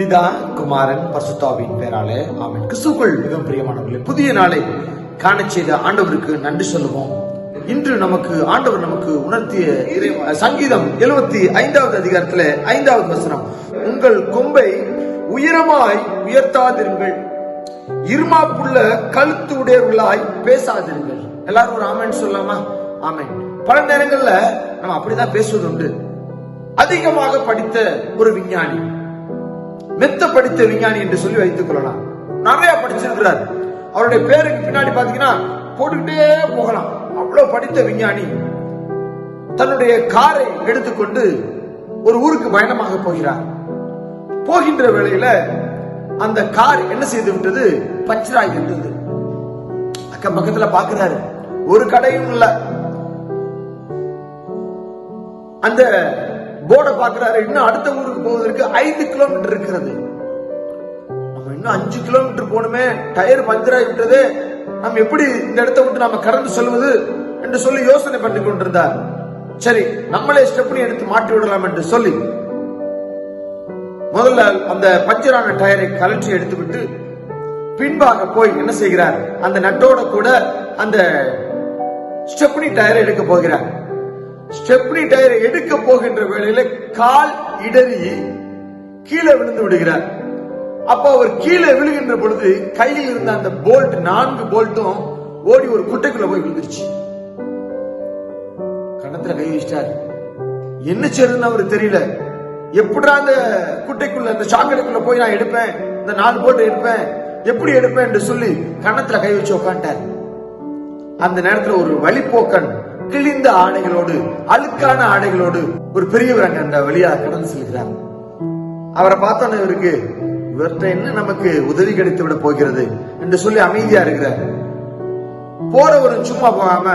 பிதா குமாரன் பரிசுத்தாவின் பேராலே ஆமென். கிறிஸ்துக்குள் மிகவும் பிரியமானவர்களே புதிய நாளை காண செய்த ஆண்டவருக்கு நன்றி சொல்லுவோம். இன்று நமக்கு ஆண்டவர் நமக்கு உணர்த்திய இறை- சங்கீதம் எழுபத்தி ஐந்தாவது அதிகாரத்துல ஐந்தாவது வசனம். உங்கள் கொம்பை உயரமாய் உயர்த்தாதிருங்கள். இருமாப்புள்ள கழுத்து உடையவர்களாய் பேசாதிருங்கள். எல்லாரும் ஒரு ஆமன் சொல்லலாமா? ஆமன். பல நேரங்கள்ல நம்ம அப்படிதான் பேசுவது உண்டு அதிகமாக படித்த ஒரு விஞ்ஞானி மெத்த படித்த விஞ்ஞானி என்று சொல்லி வைத்துக் கொள்ளலாம். நிறைய படிச்சிருக்கிறார். அவருடைய பேருக்கு பின்னாடி பாத்தீங்கன்னா போட்டுக்கிட்டே போகலாம். அவ்வளவு படித்த விஞ்ஞானி. தன்னுடைய காரை எடுத்துக்கொண்டு ஒரு ஊருக்கு பயணமாக போகிறார். போகின்ற வேளையில அந்த கார் என்ன செய்து விட்டது? பச்சராகி இருந்தது அக்கம் பக்கத்துல பாக்குறாரு ஒரு கடையும் இல்ல. அந்த போர்டை பாக்குறாரு இன்னும் அடுத்த ஊருக்கு போவதற்கு ஐந்து கிலோமீட்டர் இருக்கிறது. நம்ம இன்னும் அஞ்சு கிலோமீட்டர் போகணுமே. டயர் பஞ்சர் ஆகி விட்டது. நம்ம எப்படி இந்த இடத்தை விட்டு நாம கடந்து செல்வது என்று சொல்லி யோசனை பண்ணி கொண்டிருந்தார். சரி நம்மளே ஸ்டெப்னி எடுத்து மாட்டி விடலாம் என்று சொல்லி முதல்ல அந்த பஞ்சரான டயரை கழற்றி எடுத்துவிட்டு பின்பாக போய் என்ன செய்கிறார்? அந்த நட்டோட கூட அந்த ஸ்டெப்னி டயரை எடுக்க போகிறார். ஸ்டெப்னி டயரை எடுக்க போகின்ற வேளையில கால் இடறி கீழே விழுந்து விடுகிறார். அப்ப அவர் கீழே விழுகின்ற பொழுது கையில் இருந்த அந்த போல்ட் நான்கு போல்ட்டும் ஓடி ஒரு குட்டைக்குள்ள போய் விழுந்துருச்சு. கணத்துல கை வச்சிட்டார். என்ன செய்யறதுன்னு அவருக்கு தெரியல. எப்படா அந்த குட்டைக்குள்ள அந்த சாக்கடைக்குள்ள போய் நான் எடுப்பேன்? இந்த நாலு போட்டு எடுப்பேன். எப்படி எடுப்பேன் என்று சொல்லி கணத்துல கை வச்சு உட்காந்துட்டார் அந்த நேரத்துல ஒரு வழிப்போக்கன் கிழிந்த ஆடைகளோடு அழுக்கான ஆடைகளோடு ஒரு பெரியவர் அங்க அந்த வழியா கடந்து செல்கிறார். அவரை பார்த்தோன்னே இவருக்கு இவர்கிட்ட என்ன நமக்கு உதவி கிடைத்து விட போகிறது? என்று சொல்லி அமைதியா இருக்கிறார். ஒரு சும்மா போகாம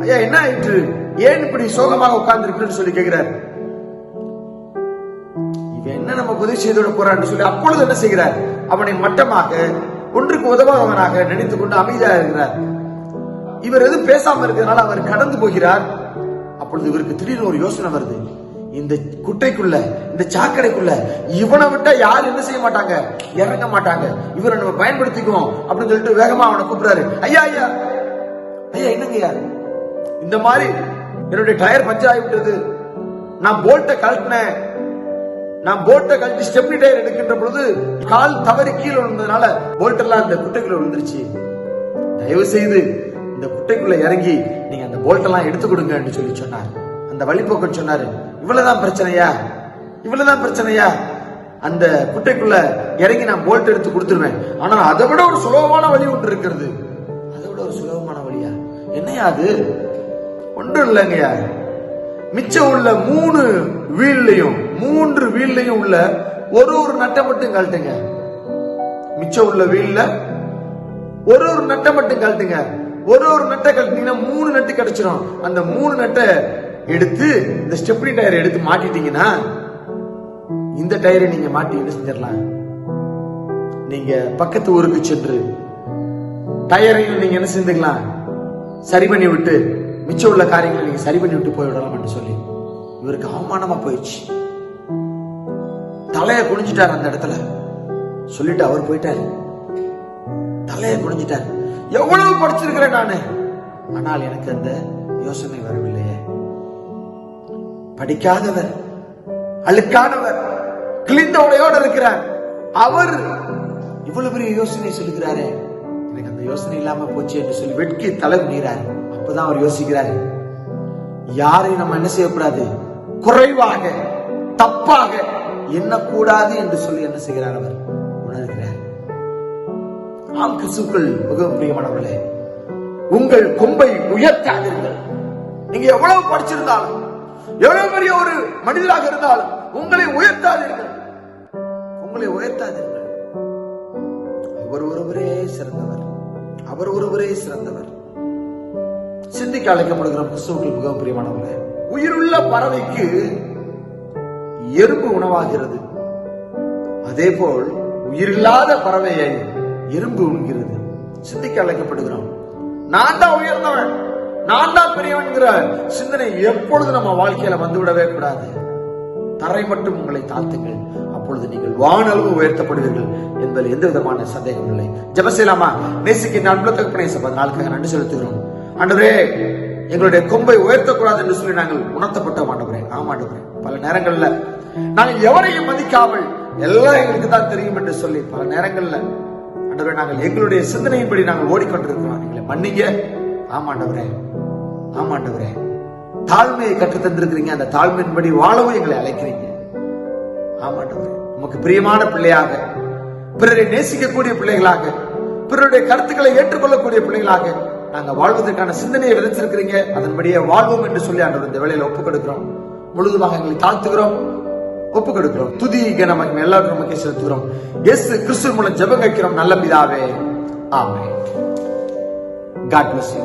ஐயா என்ன ஆயிற்று? ஏன் இப்படி சோகமாக உட்கார்ந்து சொல்லி கேட்கிறார். இவன் என்ன நம்ம உதவி செய்து விட போறான்னு சொல்லி அப்பொழுது என்ன செய்கிறார்? அவனை மட்டமாக ஒன்றுக்கு உதவாதவனாக நினைத்துக் கொண்டு அமைதியாக இருக்கிறார். இவர் எதுவும் பேசாம இருக்கிறதுனால அவர் கடந்து போகிறார். அப்பொழுது இவருக்கு திடீர்னு ஒரு யோசனை வருது. இந்த குட்டைக்குள்ள இந்த சாக்கடைக்குள்ள இவனை விட்டா யார் என்ன செய்ய மாட்டாங்க? இறங்க மாட்டாங்க. இவரை நம்ம பயன்படுத்திக்குவோம் அப்படின்னு சொல்லிட்டு வேகமா அவனை கூப்பிடுறாரு. ஐயா ஐயா. ஐயா என்னங்க ஐயா? இந்த மாதிரி என்னுடைய டயர் பஞ்சர் ஆகிவிட்டது நான் போல்ட்டை கழட்டினேன். நான் போட்டை கழட்டி ஸ்டெப்னி டயர் எடுக்கின்ற பொழுது கால் தவறி கீழே விழுந்ததுனால போல்ட் எல்லாம் அந்த குட்டைக்குள்ள விழுந்துருச்சு. தயவு செய்து இந்த குட்டைக்குள்ள இறங்கி நீங்க அந்த போல்ட்டெல்லாம் எடுத்து கொடுங்கன்னு சொல்லி சொன்னார். அந்த வழிபோக்கன் சொன்னாரு இவ்வளவுதான் பிரச்சனையா? இவ்வளவுதான் பிரச்சனையா? அந்த குட்டைக்குள்ள இறங்கி நான் போல்ட் எடுத்து கொடுத்துருவேன். ஆனா அதை விட ஒரு சுலபமான வழி ஒன்று இருக்கிறது. அதை விட ஒரு சுலபமான வழியா? என்னையா அது? ஒன்றும் இல்லைங்கய்யா. மிச்சம் உள்ள மூணு வீல்லையும் மூன்று வீல்லையும் உள்ள ஒரு ஒரு நட்டை மட்டும் கழட்டுங்க. மிச்சம் உள்ள வீல்ல ஒரு ஒரு நட்டை மட்டும் கழட்டுங்க. ஒரு ஒரு நட்டை கழட்டினீங்கன்னா மூணு நட்டு கிடைச்சிடும் அந்த மூணு நட்டை எடுத்து இந்த ஸ்டெப்னி டயர் எடுத்து மாட்டிட்டீங்கன்னா இந்த டயரை நீங்க மாட்டி என்ன செஞ்சிடலாம்? நீங்க பக்கத்து ஊருக்கு சென்று டயரையும் நீங்க என்ன செஞ்சுக்கலாம்? சரி பண்ணி விட்டு மிச்சம் உள்ள காரியங்களை நீங்க சரி பண்ணி விட்டு போய்விடலாம் சொல்லி இவருக்கு அவமானமா போயிடுச்சு. தலைய குனிஞ்சிட்டார் அந்த இடத்துல. சொல்லிட்டு அவர் போயிட்டாரு. தலைய குனிஞ்சிட்டார். எவ்வளவு படிச்சிருக்கிறேன் நானு? ஆனால் எனக்கு அந்த யோசனை வரவில்லையே. படிக்காதவர் அழுக்கானவர் கிழிந்த உடையோடு இருக்கிறார். அவர் இவ்வளவு பெரிய யோசனை சொல்லுகிறாரே. எனக்கு அந்த யோசனை இல்லாம போச்சு என்று சொல்லி வெட்கி தலை குனிகிறார். அப்பதான் அவர் யோசிக்கிறார். யாரையும் நம்ம என்ன செய்யக்கூடாது? குறைவாக தப்பாக எண்ணக்கூடாது என்று சொல்லி என்ன செய்கிறார் அவர்? உணர்கிறார். ஆம் கிறிஸ்துக்கள் மிகவும் பிரியமானவர்களே உங்கள் கொம்பை உயர்த்தாதீர்கள். நீங்க எவ்வளவு படிச்சிருந்தாலும் எவ்வளவு பெரிய ஒரு மனிதராக இருந்தாலும் உங்களை உயர்த்தாதீர்கள். உங்களை உயர்த்தாதீர்கள். அவர் ஒருவரே சிறந்தவர். அவர் ஒருவரே சிறந்தவர். சிந்திக்க அழைக்கப்படுகிற பிசுக்கள் மிகவும் பிரியமானவர்களே உயிருள்ள பறவைக்கு எறும்பு உணவாகிறது. அதே போல் உயிரில்லாத பறவையை எறும்பு உண்கிறது. சிந்திக்க அழைக்கப்படுகிறோம். நான் தான் உயர்ந்தவன். நான் தான் பெரியவன்கிற சிந்தனை எப்பொழுது நம்ம வாழ்க்கையில வந்துவிடவே கூடாது. தரை மட்டும் உங்களை தாழ்த்துங்கள். அப்பொழுது நீங்கள் வானளவு உயர்த்தப்படுவீர்கள் என்பதில் எந்த விதமான சந்தேகம் இல்லை. ஜெபசேலாமா நேசிக்கு நான் தகப்பனே சபை நாளுக்காக நன்றி செலுத்துகிறோம். ஆண்டவரே எங்களுடைய கொம்பை உயர்த்தக்கூடாது என்று சொல்லி நாங்கள் உணர்த்தப்பட்ட ஆண்டவரே. ஆமா ஆண்டவரே. பல நேரங்கள்ல நாங்கள் எவரையும் மதிக்காமல் எல்லாம் எங்களுக்கு தான் தெரியும் என்று சொல்லி பல நேரங்கள்ல ஆண்டவரே நாங்கள் எங்களுடைய சிந்தனையின்படி நாங்கள் ஓடிக்கொண்டிருக்கிறோம். எங்களை மன்னிங்க. ஆமாண்டவரே ஆமாண்டவரே. தாழ்மையை கற்றுத் தந்திருக்கிறீங்க அந்த தாழ்மையின்படி வாழவும் எங்களை அழைக்கிறீங்க. ஆமாண்டவரே. உமக்கு பிரியமான பிள்ளையாக பிறரை நேசிக்கக்கூடிய பிள்ளைகளாக பிறருடைய கருத்துக்களை ஏற்றுக்கொள்ளக்கூடிய பிள்ளைகளாக நாங்க வாழ்வதற்கான சிந்தனையை விதைச்சிருக்கிறீங்க அதன்படியே வாழ்வோம் என்று சொல்லி ஆண்டவர் இந்த வேலையில ஒப்புக் கொடுக்கிறோம் முழுதுமாக எங்களை தாழ்த்துகிறோம். ஒப்பு கொடுக்கிறோம். துதி கனமகிமை எல்லாருக்கும் நமக்கு செலுத்துகிறோம். எஸ் கிறிஸ்து மூலம் ஜெபம் கேட்கிறோம் நல்ல பிதாவே. ஆமே காட் மிஸ் யூ